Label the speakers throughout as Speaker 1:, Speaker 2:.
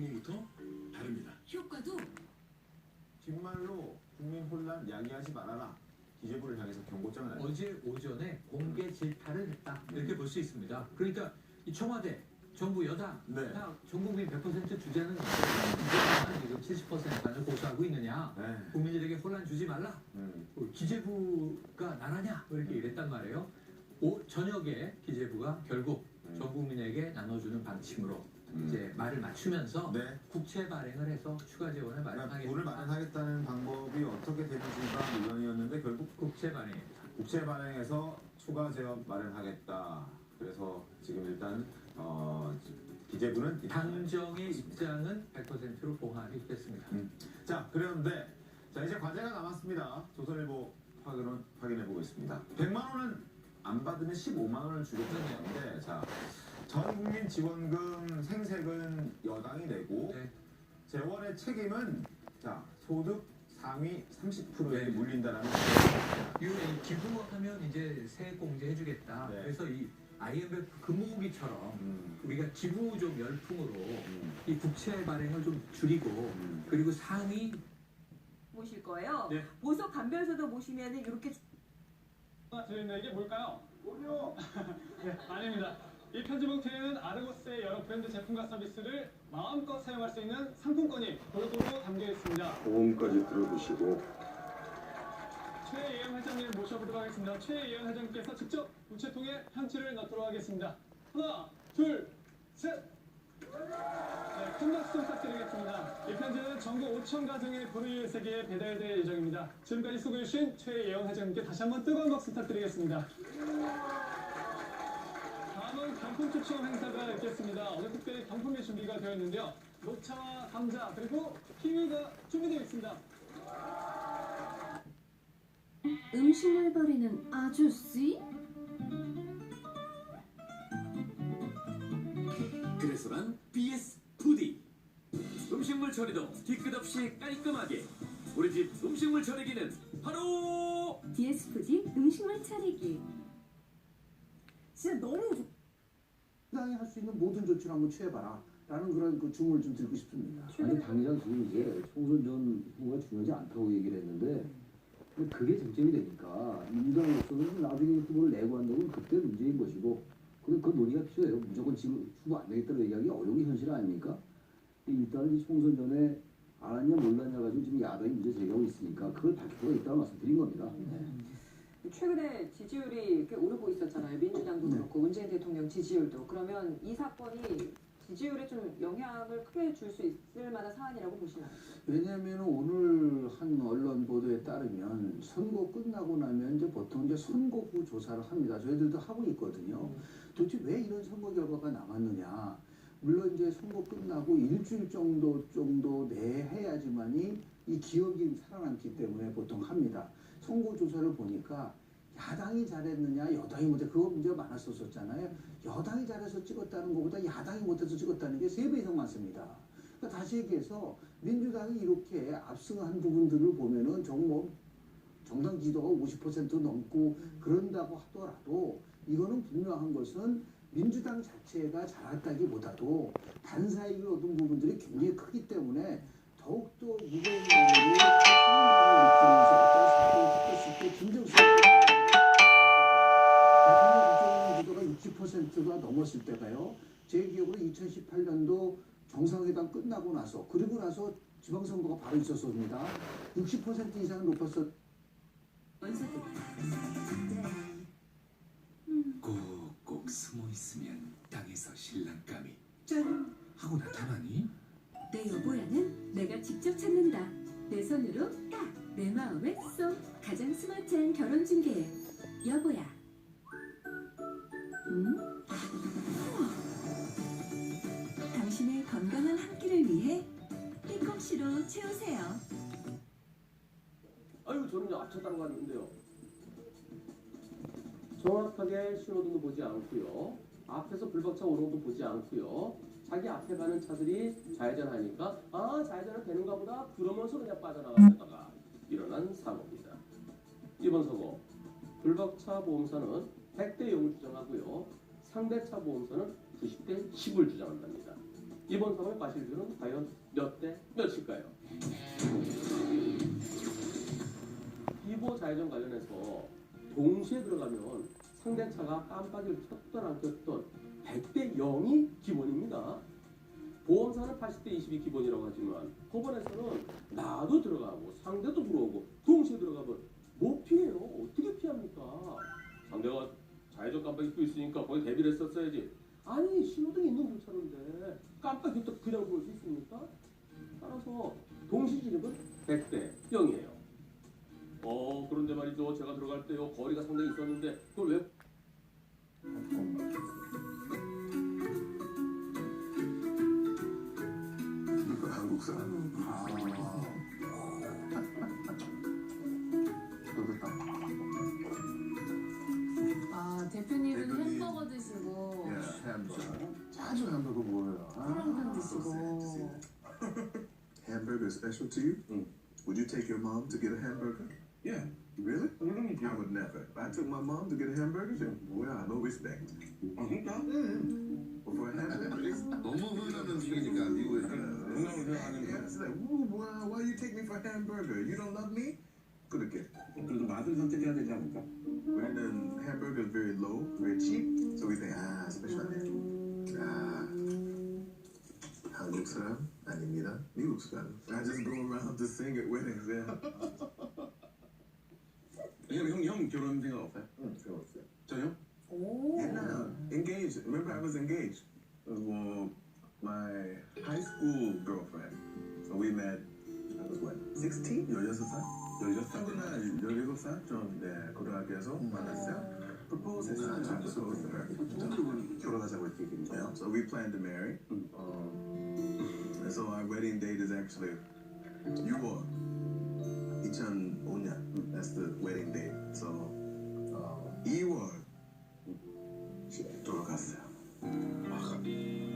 Speaker 1: 전국부터 다릅니다.
Speaker 2: 효과도
Speaker 3: 정말로 국민 혼란 야기하지 말아라. 기재부를 향해서 경고장을 날렸습니다.
Speaker 4: 어제 오전에 공개 질타를 했다 이렇게 볼 수 있습니다. 그러니까 이 청와대, 정부 여당
Speaker 3: 네.
Speaker 4: 다 전 국민 100% 주제는 지금 70%까지 고수하고 있느냐?
Speaker 3: 네.
Speaker 4: 국민들에게 혼란 주지 말라.
Speaker 3: 음.
Speaker 4: 어, 기재부가 나라냐? 뭐 이렇게 이랬단 말이에요. 오, 저녁에 기재부가 결국
Speaker 3: 음.
Speaker 4: 전 국민에게 나눠주는 방침으로
Speaker 3: 음.
Speaker 4: 이제 말을 맞추면서
Speaker 3: 네.
Speaker 4: 국채 발행을 해서 추가 재원을
Speaker 3: 그러니까
Speaker 4: 마련하겠다.
Speaker 3: 돈을 마련하겠다는 방법이 어떻게 되는지가 논란이었는데 결국
Speaker 4: 국채 발행.
Speaker 3: 국채 발행해서 추가 재원 마련하겠다. 그래서 지금 일단 어, 기재부는 이-
Speaker 4: 당정의 입장은 100%로 봉합이 됐습니다.
Speaker 3: 자 그런데 자 이제 과제가 남았습니다. 조선일보 확인은 확인해 보겠습니다. 100만 원은 안 받으면 15만 원을 주겠다는 건데 자 전 국민 지원금 생색은 여당이 내고
Speaker 4: 네.
Speaker 3: 재원의 책임은 자 소득 상위 30%에
Speaker 4: 네.
Speaker 3: 물린다라는
Speaker 4: 이 기부하면 이제 세액 공제 해주겠다.
Speaker 3: 네.
Speaker 4: 그래서 이 IMF 금호기처럼
Speaker 3: 음,
Speaker 4: 우리가 기부 좀 열풍으로
Speaker 3: 음,
Speaker 4: 이 국채 발행을 좀 줄이고
Speaker 3: 음.
Speaker 4: 그리고 상위
Speaker 5: 모실 거예요.
Speaker 4: 네.
Speaker 5: 보석 감별서도 모시면은 이렇게
Speaker 6: 드리는 게 뭘까요? 오요. 네, 아닙니다. 이 편지 봉투에는 아르고스의 여러 브랜드 제품과 서비스를 마음껏 사용할 수 있는 상품권이 골고루 담겨 있습니다.
Speaker 7: 보험까지 들어두시고
Speaker 6: 최예영 회장님을 모셔보도록 하겠습니다. 최예영 회장님께서 직접 우체통에 편지를 넣도록 하겠습니다. 하나, 둘, 셋. 네, 큰 박수 좀 부탁드리겠습니다. 이 편지는 전국 5천 가정의 불우이웃 세계에 배달될 예정입니다. 지금까지 수고해주신 최예영 회장님께 다시 한번 뜨거운 박수 부탁드리겠습니다. 다음은 경품 추첨 행사가 있겠습니다. 오늘 특별히 경품이 준비가 되어 있는데요. 녹차와 감자 그리고 키위가 준비되어 있습니다.
Speaker 2: 음식물 버리는 아저씨?
Speaker 1: 그래서 난 BS 푸디. 음식물 처리도 뒤끝 없이 깔끔하게. 우리 집 음식물 처리기는 바로
Speaker 2: DS푸디 음식물 처리기
Speaker 8: 진짜 너무 좋- 당이 할수 있는 모든 조치를 한번 취해봐라. 라는 그런 그 주문을 좀 드리고 싶습니다.
Speaker 9: 아니 당장 지금 이제 총선 전 후보가 중요하지 않다고 얘기를 했는데 근데 그게 쟁점이 되니까 민주당으로서는 나중에 후보를 내고 한다면 그때 문제인 것이고 그리고 그 논의가 필요해요. 무조건 지금 후보 안 되겠다고 얘기하기 어려운 게 현실 아닙니까? 일단 이 총선 전에 알았냐 몰랐냐 가지고 지금 야당이 문제 제기하고 있으니까 그걸 밝힐 필요가 있다고 말씀드린 겁니다.
Speaker 10: 최근에 지지율이 꽤 오르고 있었잖아요. 민주당도
Speaker 8: 네.
Speaker 10: 그렇고 문재인 대통령 지지율도. 그러면 이 사건이 지지율에 좀 영향을 크게 줄 수 있을 만한 사안이라고 보시나요?
Speaker 8: 왜냐하면 오늘 한 언론 보도에 따르면 선거 끝나고 나면 이제 보통 이제 선거 후 조사를 합니다. 저희들도 하고 있거든요. 도대체 왜 이런 선거 결과가 나왔느냐? 물론 이제 선거 끝나고 일주일 정도 정도 내 해야지만이 이 기억이 살아남기 때문에 보통 합니다. 선거 조사를 보니까 야당이 잘했느냐 여당이 못해 그거 문제가 많았었잖아요. 여당이 잘해서 찍었다는 것보다 야당이 못해서 찍었다는 게 세 배 이상 많습니다. 그러니까 다시 얘기해서 민주당이 이렇게 압승한 부분들을 보면은 정뭐 정당 지도가 50% 넘고 그런다고 하더라도 이거는 분명한 것은 민주당 자체가 잘했다기보다도 반사이익을 얻은 부분들이 굉장히 크기 때문에 더욱더 무거운 사람들을 느끼면서 지도가 60%가 넘었을 때가요. 제 기억으로 2018년도 정상회담 끝나고 나서 그리고 나서 지방선거가 바로 있었습니다. 60% 이상 높았었.
Speaker 1: 꼭꼭 숨어 있으면 땅에서 신랑감이
Speaker 2: 짠!
Speaker 1: 하고 나타나니
Speaker 2: 내 여보야는 내가 직접 찾는다 내 손으로 딱 내 마음에 쏙 가장 스마트한 결혼 중개 여보야 음? 위해 띠꿈씨로 채우세요
Speaker 11: 아유 저는 앞차 따라갔는데요. 정확하게 신호등도 보지 않고요. 앞에서 불박차 오는 것도 보지 않고요. 자기 앞에 가는 차들이 좌회전하니까 아 좌회전은 되는가 보다 그러면서 그냥 빠져나가다가 일어난 사고입니다. 이번 사고 불박차 보험사는 100대 0을 주장하고요. 상대차 보험사는 90대 10을 주장한답니다. 이번 상을 가실 분은 과연 몇 대 몇일까요? 비보 좌회전 관련해서 동시에 들어가면 상대차가 깜빡이를 켰던 안 켰던 100대 0이 기본입니다. 보험사는 80대 20이 기본이라고 하지만 법원에서는 나도 들어가고 상대도 들어오고 동시에 들어가면 못 피해요. 어떻게 피합니까? 상대가 좌회전 깜빡이 켜 있으니까 거기 대비를 했었어야지. 아니 신호등이 있는 교차로인데 깜빡이 또 그냥 볼 수 있습니까? 따라서 동시 진입은 100대 0이에요. 어 그런데 말이죠 제가 들어갈 때요 거리가 상당히 있었는데 그걸 왜
Speaker 7: 그러니까 한국 사람.
Speaker 2: 아 대표님은
Speaker 7: 대표님.
Speaker 2: 햄버거 드시고
Speaker 7: 예, 햄버거. 자주 햄버거 먹어요.
Speaker 2: 프랑탕 드시고
Speaker 7: Hamburger special to you? Would you take your mom to get a hamburger? Yeah. Really? I would never. If I took my mom to get a hamburger, then 뭐야, no respect. 음. For a hamburger. 너무 흔한 음식이니까 미국에서는. Yeah, it's like, ooh, 뭐야, why you take me for a hamburger? You don't love me? 그렇게. 그래도 맛을 선택해야 되지 않을까? 우리는 hamburger is very low, very cheap, so we think, 아, 스페셜하 네. 아, 한국 사람 아닙니다. 미국 사람. I just go around to sing at weddings. Yeah. 형, 형, 형 결혼 생각 없어요? 응, 결혼했어요. 저요?
Speaker 2: 오
Speaker 7: Yeah, no. engaged. Remember, I was engaged. Well, my high school girlfriend. So we met. I was what? 16? 16살? 16살? 17살? 좀, 네, 고등학교에서 만났어요. Propose 했어요. I proposed to her. 결혼하자고 이렇게 얘기했죠. Yeah, so we planned to marry. Um, and so our wedding date is actually 6월 2005년. That's the wedding date. So uh, 2월 돌아갔어요. 아,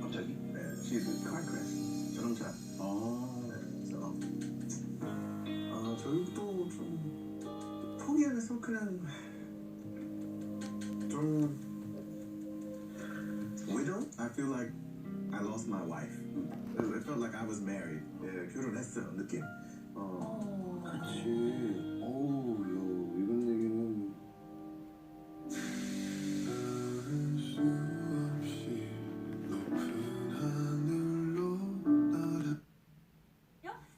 Speaker 7: 갑자기? 네, she's in car crash. 자동차. 아, 네, 그래서 아, 저희도 좀 포기하면서 그냥 좀 widow. I feel like I lost my wife. It felt like I was married. 네, 결혼했어요 느낌. 어,
Speaker 9: 그렇지. 어우, 요, 이런 얘기는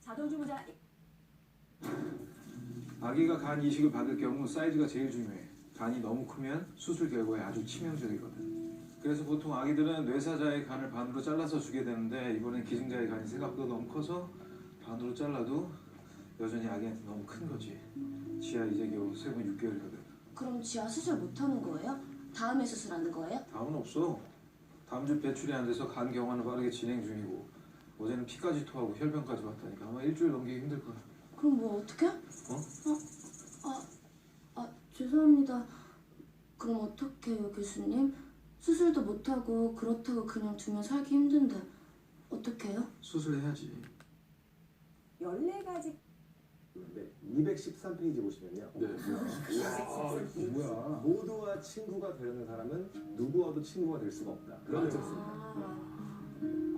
Speaker 5: 자동 주문자
Speaker 12: 아기가 간 이식을 받을 경우 사이즈가 제일 중요해. 간이 너무 크면 수술 결과에 아주 치명적이거든. 그래서 보통 아기들은 뇌사자의 간을 반으로 잘라서 주게 되는데 이번엔 기증자의 간이 생각보다 너무 커서 반으로 잘라도 여전히 아기한테 너무 큰 거지. 지하 이제 겨우 세분 6개월이거든.
Speaker 13: 그럼 지하 수술 못 하는 거예요? 다음에 수술하는 거예요?
Speaker 12: 다음은 없어. 다음 주 배출이 안 돼서 간 경화는 빠르게 진행 중이고 어제는 피까지 토하고 혈변까지 왔다니까 아마 일주일 넘기기 힘들 거야.
Speaker 13: 그럼 뭐 어떻게?
Speaker 12: 어?
Speaker 13: 아, 아 죄송합니다. 그럼 어떻게 해요, 교수님? 수술도 못 하고 그렇다고 그냥 두면 살기 힘든데 어떻게 해요?
Speaker 12: 수술해야지.
Speaker 5: 14가지
Speaker 14: 213페이지 보시면요.
Speaker 12: 네.
Speaker 14: 뭐야? 모두와 친구가 되려는 사람은 누구와도 친구가 될 수가 없다. 그런 적 있습니다.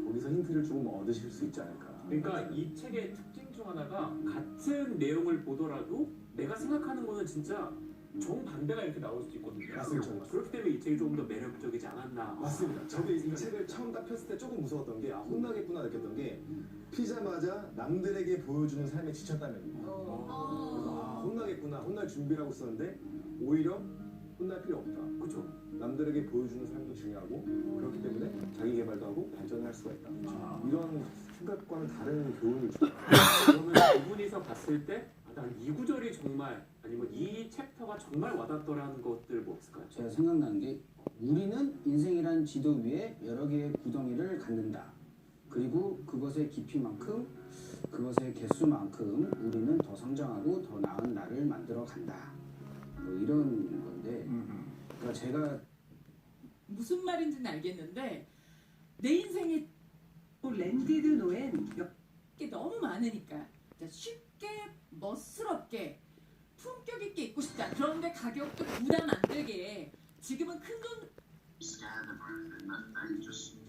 Speaker 14: 거기서 힌트를 조금 얻으실 수 있지 않을까.
Speaker 1: 그러니까 이 책의 특징 중 하나가 같은 내용을 보더라도 내가 생각하는 거는 진짜 정반대가 이렇게 나올 수도 있거든요.
Speaker 14: 맞습니다.
Speaker 1: 그렇기 때문에 이 책이 조금 더 매력적이지 않았나.
Speaker 14: 맞습니다. 저도 이 책을 처음 딱 폈을 때 조금 무서웠던 게 아, 혼나겠구나 느꼈던 게 피자마자 남들에게 보여주는 삶에 지쳤다는 얘기예요. 그래서 아, 혼나겠구나, 혼날 준비를 하고 있었는데 오히려 혼날 필요 없다.
Speaker 1: 그렇죠.
Speaker 14: 남들에게 보여주는 삶도 중요하고 그렇기 때문에 자기 개발도 하고 발전을 할 수가 있다. 이런 생각과는 다른 교훈을 주고
Speaker 1: 그러면 두 분이서 봤을 때, 아, 난이 구절이 정말, 아니면 이 챕터가 정말 와닿더라는 것들 뭐 없을까요?
Speaker 8: 제가 생각나는 게 우리는 인생이란 지도 위에 여러 개의 구덩이를 갖는다. 그리고 그것의 깊이만큼 그것의 개수만큼 우리는 더 성장하고 더 나은 나를 만들어 간다. 뭐 이런 건데 그러니까 제가
Speaker 15: 무슨 말인지는 알겠는데 내 인생에
Speaker 5: 랜디드 노엔
Speaker 15: 게 너무 많으니까 진짜 쉽게 멋스럽게 품격 있게 입고 싶다. 그런데 가격도 부담 안 되게 지금은 큰돈
Speaker 7: and I just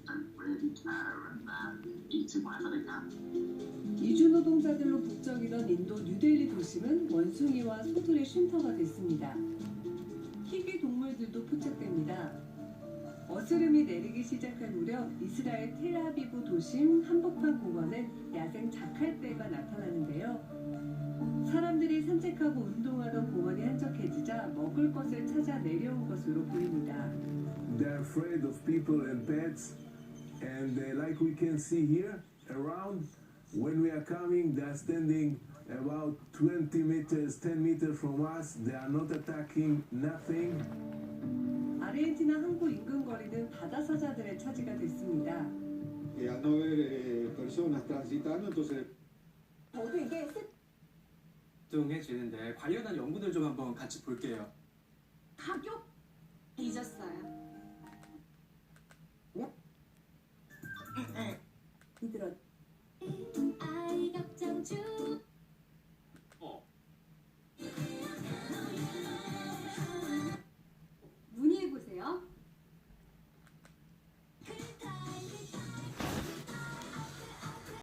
Speaker 5: 이주 노동자들로 북적이던 인도 뉴델리 도심은 원숭이와 소들의 쉼터가 됐습니다. 희귀 동물들도 포착됩니다. 어스름이 내리기 시작할 무렵 이스라엘 텔아비브 도심 한복판 공원엔 야생 자칼떼가 나타나는데요. 사람들이 산책하고 운동하던 공원이 한적해지자 먹을 것을 찾아 내려온 것으로 보입니다.
Speaker 16: They're afraid of people and pets, and uh, like we can see here around, when we are coming, they are standing about 20 meters, 10 meters from us. They are not attacking, nothing.
Speaker 5: 아르헨티나 항구 인근 거리는 바다 사자들의 차지가 됐습니다.
Speaker 17: al no ver eh, personas transitando, entonces
Speaker 10: 저도 이게
Speaker 18: 뚱해지는데 관련한 연구들 좀 한번 같이 볼게요.
Speaker 13: 가격 잊었어요.